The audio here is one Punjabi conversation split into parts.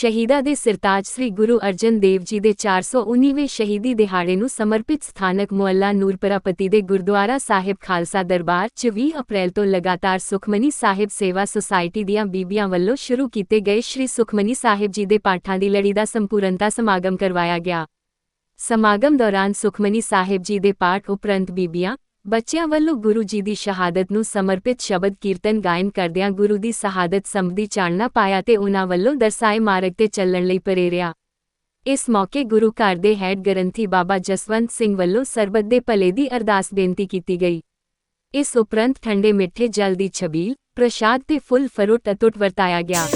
ਸ਼ਹੀਦਾਂ ਦੇ ਸਿਰਤਾਜ ਸ੍ਰੀ ਗੁਰੂ ਅਰਜਨ ਦੇਵ ਜੀ ਦੇ 419ਵੇਂ ਸ਼ਹੀਦੀ ਦਿਹਾੜੇ ਨੂੰ ਸਮਰਪਿਤ ਸਥਾਨਕ ਮੁਹੱਲਾ ਨੂਰਪਰਾਪਤੀ ਦੇ ਗੁਰਦੁਆਰਾ ਸਾਹਿਬ ਖਾਲਸਾ ਦਰਬਾਰ 'ਚ 20 ਅਪ੍ਰੈਲ ਤੋਂ ਲਗਾਤਾਰ ਸੁਖਮਨੀ ਸਾਹਿਬ ਸੇਵਾ ਸੁਸਾਇਟੀ ਦੀਆਂ ਬੀਬੀਆਂ ਵੱਲੋਂ ਸ਼ੁਰੂ ਕੀਤੇ ਗਏ ਸ੍ਰੀ ਸੁਖਮਨੀ ਸਾਹਿਬ ਜੀ ਦੇ ਪਾਠਾਂ ਦੀ ਲੜੀ ਦਾ ਸੰਪੂਰਨਤਾ ਸਮਾਗਮ ਕਰਵਾਇਆ ਗਿਆ। ਸਮਾਗਮ ਦੌਰਾਨ ਸੁਖਮਨੀ ਸਾਹਿਬ ਜੀ ਦੇ ਪਾਠ ਉਪਰੰਤ ਬੀਬੀਆਂ ਬੱਚਿਆਂ ਵੱਲੋਂ ਗੁਰੂ ਜੀ ਦੀ ਸ਼ਹਾਦਤ ਨੂੰ ਸਮਰਪਿਤ ਸ਼ਬਦ ਕੀਰਤਨ ਗਾਇਨ ਕਰਦਿਆਂ ਗੁਰੂ ਦੀ ਸ਼ਹਾਦਤ ਸੰਬੰਧੀ ਚਾਨਣਾ ਪਾਇਆ ਤੇ ਉਨ੍ਹਾਂ ਵੱਲੋਂ ਦਰਸਾਏ ਮਾਰਗ ਤੇ ਚੱਲਣ ਲਈ ਪ੍ਰੇਰਿਆ। ਇਸ ਮੌਕੇ ਗੁਰੂ ਘਰ ਦੇ ਹੈੱਡ ਗ੍ਰੰਥੀ ਬਾਬਾ ਜਸਵੰਤ ਸਿੰਘ ਵੱਲੋਂ ਸਰਬੱਤ ਦੇ ਭਲੇ ਦੀ ਅਰਦਾਸ ਬੇਨਤੀ ਕੀਤੀ ਗਈ। ਇਸ ਉਪਰੰਤ ਠੰਡੇ ਮਿੱਠੇ ਜਲ ਦੀ ਛਬੀਲ, ਪ੍ਰਸ਼ਾਦ ਤੇ ਫੁੱਲ ਫਰੋਟ ਅਤੁੱਟ ਵਰਤਾਇਆ ਗਿਆ।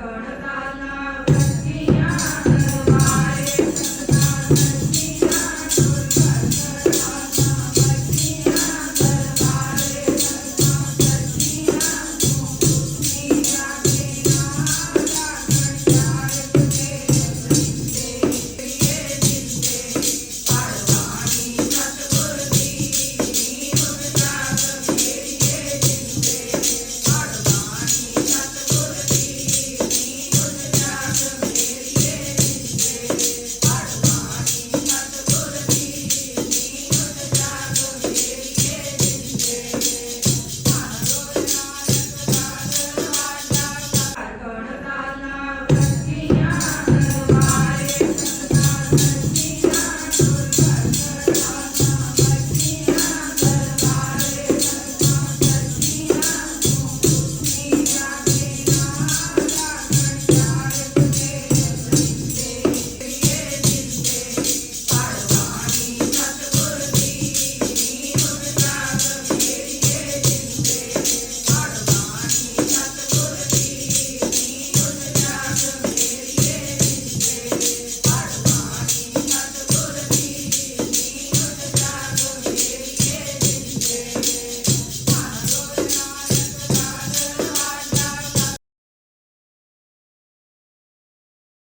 uh,